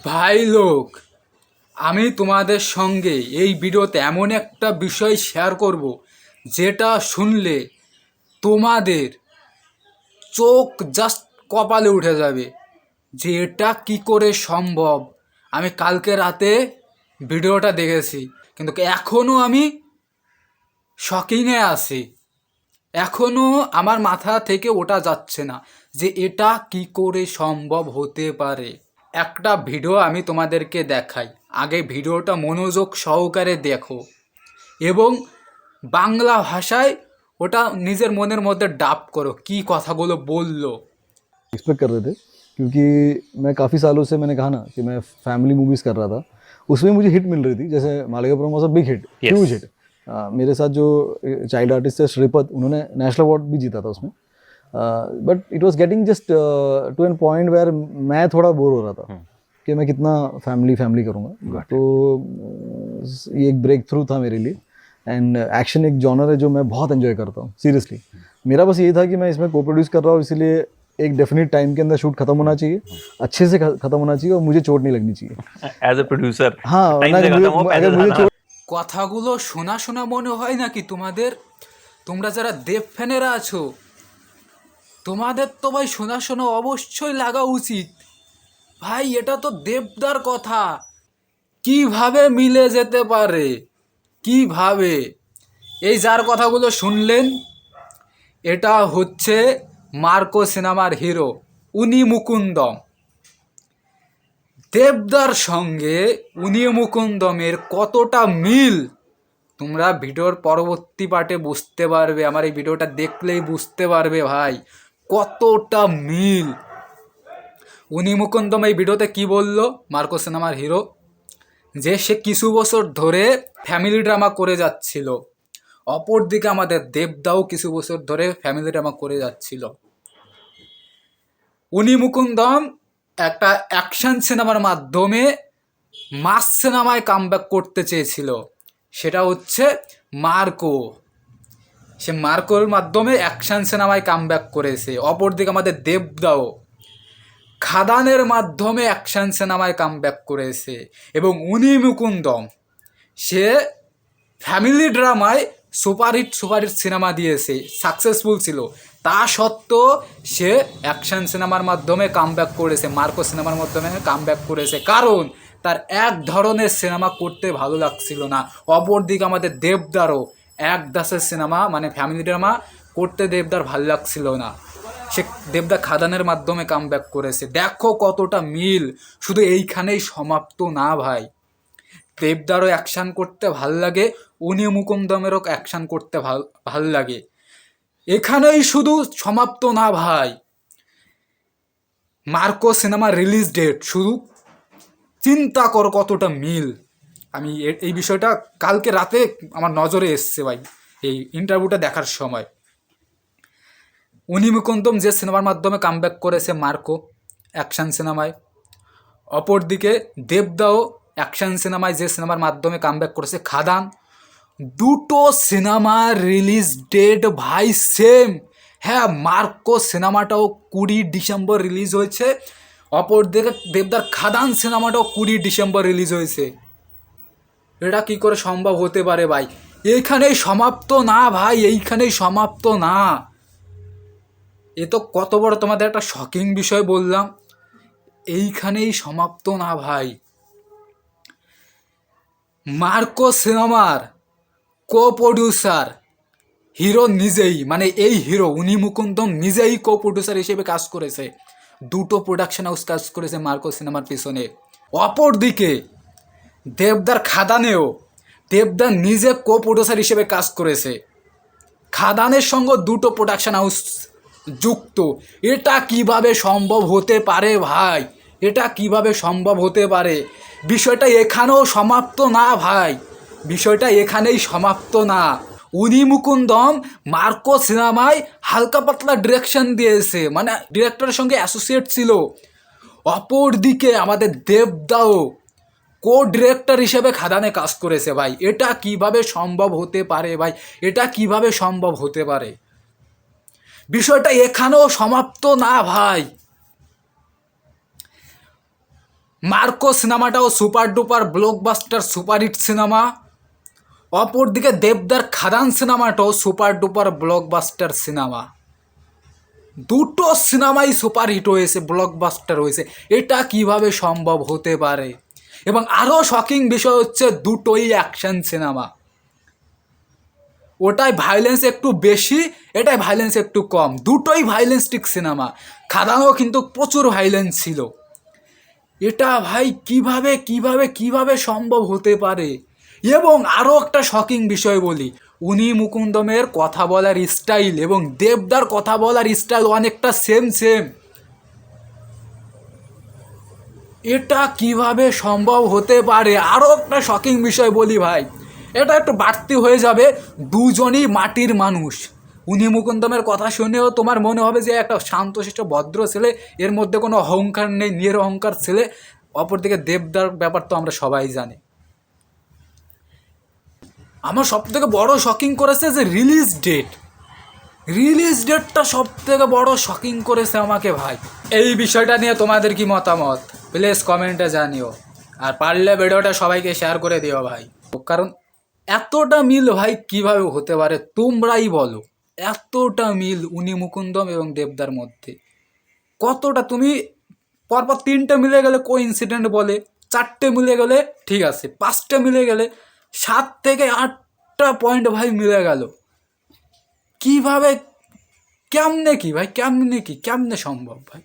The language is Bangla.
ভাই লোক, আমি তোমাদের সঙ্গে এই ভিডিওতে এমন একটা বিষয় শেয়ার করব যেটা শুনলে তোমাদের চোখ জাস্ট কপালে উঠে যাবে যে এটা কী করে সম্ভব। আমি কালকে রাতে ভিডিওটা দেখেছি, কিন্তু এখনও আমি শকিংয়ে আছি। এখনও আমার মাথা থেকে ওটা যাচ্ছে না যে এটা কি করে সম্ভব হতে পারে। একটা ভিডিও আমি তোমাদেরকে দেখাই আগে ভিডিওটা মনোযোগ সহকারে দেখো এবং বাংলা ভাষায় ওটা নিজের মনের মধ্যে ডাব করো কি কথাগুলো বললো एक्सपेक्ट कर रहे थे क्योंकि मैं काफ़ी सालों से मैंने कहा ना कि मैं फैमिली मूवीज़ कर रहा था उसमें मुझे हिट मिल रही थी जैसे Malikappuram was a big hit huge hit मेरे साथ जो चाइल्ड आर्टिस्ट है श्रीपद उन्होंने नेशनल अवार्ड भी जीता था उसमें but it was getting just to an point where मैं थोड़ा बोर हो रहा था कि मैं कितना फैमिली फैमिली करूँगा तो uh, ये एक ब्रेक थ्रू था मेरे लिए एंड एक्शन एक जॉनर है जो मैं बहुत एंजॉय करता हूँ सीरियसली मेरा बस ये था कि मैं इसमें को प्रोड्यूस कर रहा हूँ इसीलिए एक डेफिनेट टाइम के अंदर शूट खत्म होना चाहिए अच्छे से ख- खत्म होना चाहिए और मुझे चोट नहीं लगनी चाहिए एज ए प्रोड्यूसर हाँ टाइम वरना से मुझे- खत्म हो अगर पैदल मुझे जाना चोट কথাগুলো শোনা শোনা মনে হয় নাকি তোমাদের তোমরা যারা দেব ফ্যানেরা আছো তোমাদের তো ভাই শোনা শোনা অবশ্যই লাগা উচিত। ভাই, এটা তো দেবদার কথা। কীভাবে মিলে যেতে পারে? কীভাবে? এই যার কথাগুলো শুনলেন, এটা হচ্ছে মার্কো সিনেমার হিরো, উনি মুকুন্দম। দেবদার সঙ্গে উনি মুকুন্দমের কতটা মিল, তোমরা ভিডিওর পরবর্তী পার্টে বুঝতে পারবে। আমার এই ভিডিওটা দেখলেই বুঝতে পারবে ভাই। কতটা মিল? উনি মুকুন্দম এই ভিডিওতে কি বলল? মার্কো সিনেমার হিরো। যে সে কিছু বছর ধরে ফ্যামিলি ড্রামা করে যাচ্ছিল। অপরদিকে আমাদের দেবদাও কিছু বছর ধরে ফ্যামিলি ড্রামা করে যাচ্ছিল। উনি মুকুন্দম একটা অ্যাকশন সিনেমার মাধ্যমে মাস সিনেমায় কামব্যাক করতে চেয়েছিল। সেটা হচ্ছে মার্কো। সে মার্কোর মাধ্যমে অ্যাকশন সিনেমায় কামব্যাক করেছে। অপরদিকে আমাদের দেবদাও খাদানের মাধ্যমে অ্যাকশন সিনেমায় কামব্যাক করেছে এবং উনি মুকুন্দম। সে ফ্যামিলি ড্রামায় সুপারহিট সুপারহিট সিনেমা দিয়েছে, সাকসেসফুল ছিল। তা সত্ত্বেও সে অ্যাকশন সিনেমার মাধ্যমে কামব্যাক করেছে, মার্কো সিনেমার মাধ্যমে কামব্যাক করেছে। কারণ তার এক ধরনের সিনেমা করতে ভালো লাগছিল না। অপরদিকে আমাদের দেবদারও এক দাসের সিনেমা মানে ফ্যামিলি ড্রামা করতে দেবদার ভালো লাগছিল না। সে দেবদা খাদানের মাধ্যমে কামব্যাক করেছে। দেখো কতটা মিল। শুধু এইখানেই সমাপ্ত না ভাই। দেবদারও অ্যাকশান করতে ভালো লাগে উনি মুকুন্দমেরও অ্যাকশান করতে ভালো ভালো লাগে। এখানেই শুধু সমাপ্ত না ভাই। মার্কো সিনেমা রিলিজ ডেট শুধু চিন্তা কর কতটা মিল। আমি এই বিষয়টা কালকে রাতে আমার নজরে এসছে ভাই, এই ইন্টারভিউটা দেখার সময়। উনি মুকুন্দম যে সিনেমার মাধ্যমে কামব্যাক করেছে মার্কো অ্যাকশন সিনেমায় অপরদিকে দেবদাও অ্যাকশন সিনেমায় যে সিনেমার মাধ্যমে কামব্যাক করেছে খাদান। দুটো সিনেমা রিলিজ ডেট ভাই সেম হ্যাঁ মার্কো সিনেমাটাও কুড়ি ডিসেম্বর রিলিজ হয়েছে। অপরদিকে দেবদার খাদান সিনেমাটাও কুড়ি ডিসেম্বর রিলিজ হয়েছে। এটা কি করে সম্ভব হতে পারে ভাই? এইখানেই সমাপ্ত না ভাই, এইখানেই সমাপ্ত না। এ তো কত বড় তোমাদের একটা শকিং বিষয় বললাম। এইখানেই সমাপ্ত না ভাই। মার্কো সিনেমার কো প্রডিউসার হিরো নিজেই মানে এই হিরো, উনি মুকুন্দম নিজেই কো প্রডিউসার হিসেবে কাজ করেছে। দুটো প্রোডাকশন হাউস কাজ করেছে মার্কো সিনেমার পিছনে। অপরদিকে দেবদার খাদানেও দেবদার নিজে কো প্রডিউসার হিসেবে কাজ করেছে। খাদানের সঙ্গে দুটো প্রোডাকশন হাউস যুক্ত। এটা কীভাবে সম্ভব হতে পারে ভাই? এটা কীভাবে সম্ভব হতে পারে? বিষয়টা এখানেও সমাপ্ত না ভাই। বিষয়টা এখানেই সমাপ্ত না। উনি মুকুন্দম মার্কো সিনেমায় হালকা পাতলা ডিরেকশন দিয়েছে। মানে ডিরেক্টরের সঙ্গে অ্যাসোসিয়েট ছিল। অপরদিকে আমাদের দেবদাও কো ডিরেক্টর হিসেবে খাদানে কাজ করেছে ভাই। এটা কীভাবে সম্ভব হতে পারে ভাই? এটা কীভাবে সম্ভব হতে পারে? বিষয়টা এখানেও সমাপ্ত না ভাই। Marco সিনেমাটাও super duper blockbuster superhit cinema. অপরদিকে দেবদার খাদান সিনেমাটাও সুপার ডুপার ব্লকবাস্টার সিনেমা। দুটো সিনেমাই সুপারহিট হয়েছে, ব্লকবাস্টার হয়েছে। এটা কীভাবে সম্ভব হতে পারে? এবং আরও শকিং বিষয় হচ্ছে দুটোই অ্যাকশন সিনেমা ওটাই ভায়োলেন্স একটু বেশি, এটাই ভায়োলেন্স একটু কম। দুটোই ভায়োলেন্সটিক সিনেমা খাদানও কিন্তু প্রচুর ভায়োলেন্স ছিল। এটা ভাই কীভাবে কীভাবে কীভাবে সম্ভব হতে পারে? এবং আরও একটা শকিং বিষয় বলি, উনি মুকুন্দমের কথা বলার স্টাইল এবং দেবদার কথা বলার স্টাইল অনেকটা সেম সেম এটা কীভাবে সম্ভব হতে পারে? আরও একটা শকিং বিষয় বলি ভাই। এটা একটু বাড়তি হয়ে যাবে, দুজনই মাটির মানুষ। উনি মুকুন্দমের কথা শুনেও তোমার মনে হবে যে, একটা শান্তশিষ্ট, ভদ্র ছেলে, এর মধ্যে কোনো অহংকার নেই নিয়ের অহংকার ছেলে। অপরদিকে দেবদার ব্যাপার তো আমরা সবাই জানি। আমার সব থেকে বড় শকিং করেছে যে রিলিজ ডেট রিলিজ ডেটটা সব থেকে বড় শকিং করেছে আমাকে ভাই। এই বিষয়টা নিয়ে তোমাদের কি মতামত? প্লিজ কমেন্টে জানিও। আর পারলে ভিডিওটা সবাইকে শেয়ার করে দিও ভাই। কারণ এতটা মিল ভাই কীভাবে হতে পারে তোমরাই বলো। এতটা মিল উনি মুকুন্দম এবং দেবদার মধ্যে। কতটা তুমি পরপর তিনটে মিলে গেলে কো ইনসিডেন্ট বলে, চারটে মিলে গেলে ঠিক আছে, পাঁচটা মিলে গেলে সাত থেকে আটটা পয়েন্ট ভাই মিলে গেল। কীভাবে, কেমনে কি ভাই, কেমনে কি, কেমনে সম্ভব ভাই?